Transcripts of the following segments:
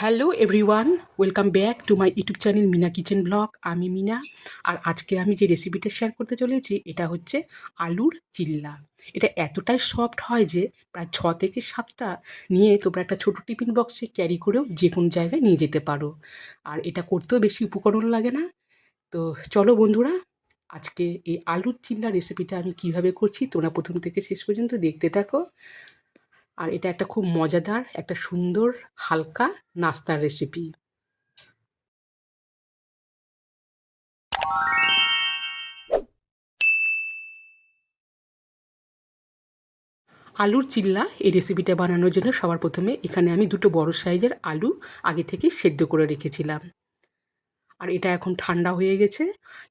Hello everyone welcome back to my YouTube channel Mina kitchen blog আমি মিনা, আর আজকে আমি যে রেসিপিটা শেয়ার করতে চলেছি, এটা হচ্ছে আলুর চিল্লা। এটা এতটাই সফট হয় যে, প্রায় ছ থেকে সাতটা নিয়ে তোমরা একটা ছোটো টিফিন বক্সে ক্যারি করেও যে কোনো জায়গায় নিয়ে যেতে পারো। আর এটা করতেও বেশি উপকরণ লাগে না। তো চলো বন্ধুরা, আজকে এই আলুর চিল্লা রেসিপিটা আমি কীভাবে করছি, তোমরা প্রথম থেকে শেষ পর্যন্ত দেখতে থাকো। আর এটা একটা খুব মজাদার, একটা সুন্দর, হালকা নাস্তার রেসিপি আলুর চিল্লা এই রেসিপিটা বানানোর জন্য সবার প্রথমে এখানে আমি দুটো বড় সাইজের আলু আগে থেকে সেদ্ধ করে রেখেছিলাম। আর এটা এখন ঠান্ডা হয়ে গেছে।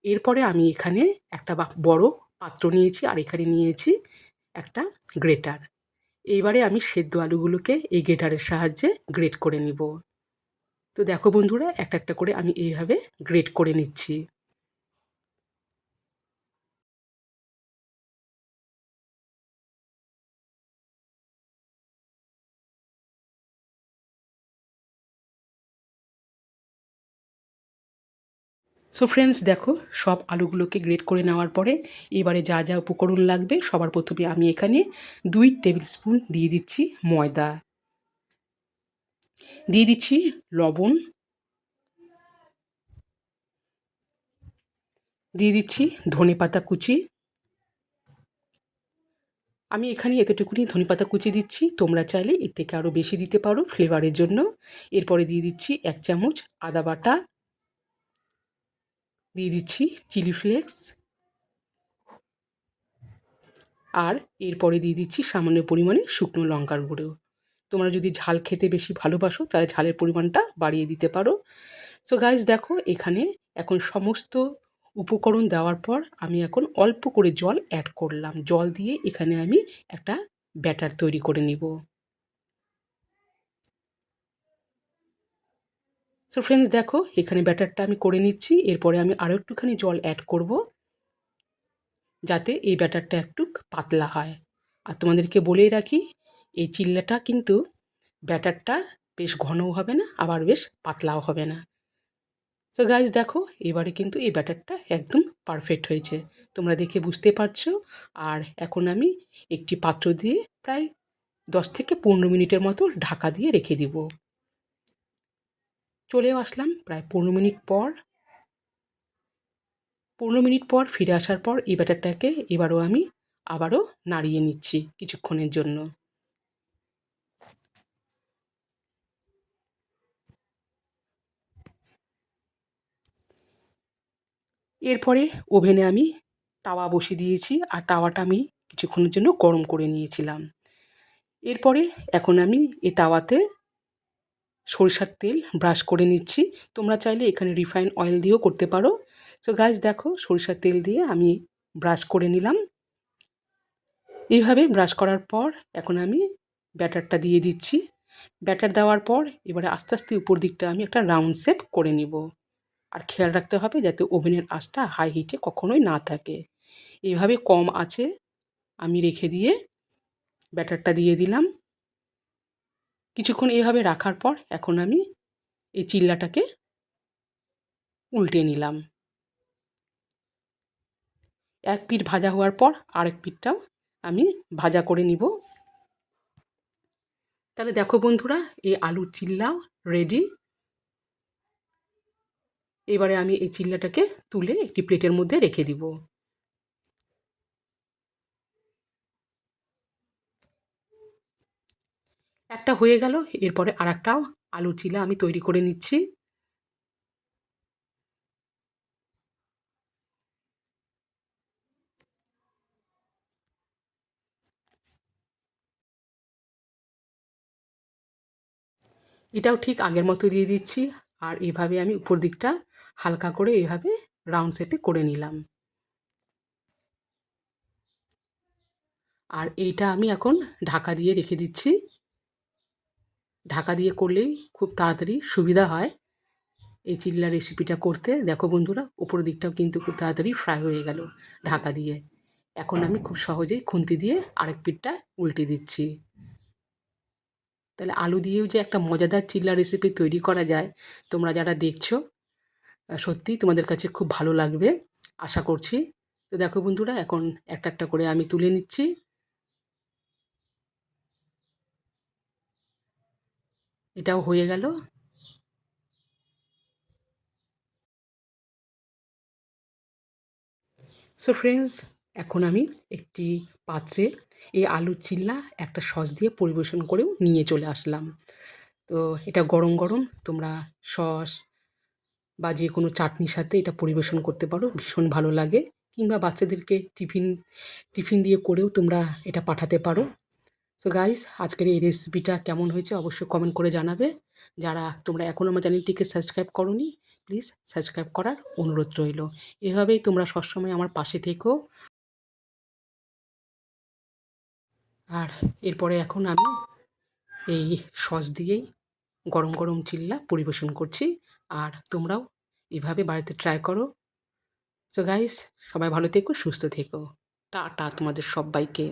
এরপরে আমি এখানে একটা বড় পাত্র নিয়েছি আর এখানে নিয়েছি একটা গ্রেটার। এইবারে আমি সেদ্ধ আলুগুলোকে এই গ্রেটারের সাহায্যে গ্রেট করে নিব। তো দেখো বন্ধুরা, একটা একটা করে আমি এইভাবে গ্রেট করে নিচ্ছি। সো ফ্রেন্ডস দেখো, সব আলুগুলোকে গ্রেট করে নেওয়ার পরে এবারে যা যা উপকরণ লাগবে সবার প্রথমে আমি এখানে দুই টেবিল স্পুন দিয়ে দিচ্ছি ময়দা। দিয়ে দিচ্ছি লবণ। দিয়ে দিচ্ছি ধনে পাতা কুচি। আমি এখানে এতটুকুনি ধনে পাতা কুচি দিচ্ছি, তোমরা চাইলে এর থেকে আরও বেশি দিতে পারো ফ্লেভারের জন্য। এরপরে দিয়ে দিচ্ছি এক চামচ আদা বাটা। দিয়ে দিচ্ছি চিলি ফ্লেক্স। আর এরপরে দিয়ে দিচ্ছি সামান্য পরিমাণে শুকনো লঙ্কার গুঁড়ো। তোমরা যদি ঝাল খেতে বেশি ভালোবাসো, তাহলে ঝালের পরিমাণটা বাড়িয়ে দিতে পারো। সো গাইজ দেখো, এখানে এখন সমস্ত উপকরণ দেওয়ার পর আমি এখন অল্প করে জল অ্যাড করলাম। জল দিয়ে এখানে আমি একটা ব্যাটার তৈরি করে নিব। সো ফ্রেন্ডস দেখো, এখানে ব্যাটারটা আমি করে নিচ্ছি। এরপরে আমি আরও একটুখানি জল অ্যাড করব, যাতে এই ব্যাটারটা একটু পাতলা হয়। আর তোমাদেরকে বলেই রাখি, এই চিল্লাটা কিন্তু ব্যাটারটা বেশ ঘনও হবে না, আবার বেশ পাতলাও হবে না। তো গাইজ দেখো, এবারে কিন্তু এই ব্যাটারটা একদম পারফেক্ট হয়েছে। তোমরা দেখে বুঝতে পারছ। আর এখন আমি একটি পাত্র দিয়ে প্রায় দশ থেকে পনেরো মিনিটের মতো ঢাকা দিয়ে রেখে দিব। চলেও আসলাম প্রায় পনেরো মিনিট পর। পনেরো মিনিট পর ফিরে আসার পর এই ব্যাটারটাকে এবারও আমি আবারও নাড়িয়ে নিচ্ছি কিছুক্ষণের জন্য। এরপরে ওভেনে আমি তাওয়া বসিয়ে দিয়েছি আর তাওয়াটা আমি কিছুক্ষণের জন্য গরম করে নিয়েছিলাম। এরপরে এখন আমি এই তাওয়াতে সরিষার তেল ব্রাশ করে নিচ্ছি। তোমরা চাইলে এখানে রিফাইন অয়েল দিয়েও করতে পারো। তো গাছ দেখো, সরিষার তেল দিয়ে আমি ব্রাশ করে নিলাম। এইভাবে ব্রাশ করার পর এখন আমি ব্যাটারটা দিয়ে দিচ্ছি। ব্যাটার দেওয়ার পর এবারে আস্তে আস্তে উপর দিকটা আমি একটা রাউন্ড শেপ করে নিব। আর খেয়াল রাখতে হবে যাতে ওভেনের আঁচটা হাই হিটে কখনোই না থাকে। এইভাবে কম আছে আমি রেখে দিয়ে ব্যাটারটা দিয়ে দিলাম। কিছুক্ষণ এভাবে রাখার পর এখন আমি এই চিল্লাটাকে উল্টে নিলাম। এক পিঠ ভাজা হওয়ার পর আরেক পিঠটাও আমি ভাজা করে নিব। তাহলে দেখো বন্ধুরা, এই আলুর চিল্লাও রেডি এবারে আমি এই চিল্লাটাকে তুলে একটি প্লেটের মধ্যে রেখে দিব। একটা হয়ে গেল, এরপরে আর একটাও আলুর চিলা আমি তৈরি করে নিচ্ছি। এটাও ঠিক আগের মতো দিয়ে দিচ্ছি, আর এভাবে আমি উপর দিকটা হালকা করে এভাবে রাউন্ড শেপে করে নিলাম। আর এইটা আমি এখন ঢাকা দিয়ে রেখে দিচ্ছি। ঢাকা দিয়ে করলেই খুব তাড়াতাড়ি সুবিধা হয়। এই চিল্লা রেসিপিটা করতে। দেখো বন্ধুরা উপর দিকটাও কিন্তু খুব তাড়াতাড়ি ফ্রাই হয়ে গেল ঢাকা দিয়ে। এখন আমি খুব সহজেই খুন্তি দিয়ে আরেক পিঠটা উল্টে দিচ্ছি। তাহলে আলু দিয়েও যে একটা মজাদার চিল্লা রেসিপি তৈরি করা যায়, তোমরা যারা দেখছ সত্যি তোমাদের কাছে খুব ভালো লাগবে। আশা করছি। তো দেখো বন্ধুরা, এখন একটা একটা করে আমি তুলে নিচ্ছি। এটাও হয়ে গেল। সো ফ্রেন্ডস এখন আমি একটি পাত্রে এই আলুর চিল্লা একটা সস দিয়ে পরিবেশন করেও নিয়ে চলে আসলাম। তো এটা গরম গরম, তোমরা সস বা যে কোনো চাটনির সাথে এটা পরিবেশন করতে পারো, ভীষণ ভালো লাগে। কিংবা বাচ্চাদেরকে টিফিন টিফিন দিয়ে করেও তোমরা এটা পাঠাতে পারো। সো গাইস আজকের এই রেসিপিটা কেমন হয়েছে অবশ্যই কমেন্ট করে জানাবে। যারা তোমরা এখনও আমার চ্যানেলটিকে সাবস্ক্রাইব করোনি প্লিজ সাবস্ক্রাইব করার অনুরোধ রইল। এভাবেই তোমরা সবসময় আমার পাশে থেকো। আর এরপরে এখন আমি এই সস দিয়েই গরম গরম চিল্লা পরিবেশন করছি। আর তোমরাও এভাবে বাড়িতে ট্রাই করো। সো গাইস সবাই ভালো থেকো, সুস্থ থেকো। টাটা তোমাদের সবাইকে।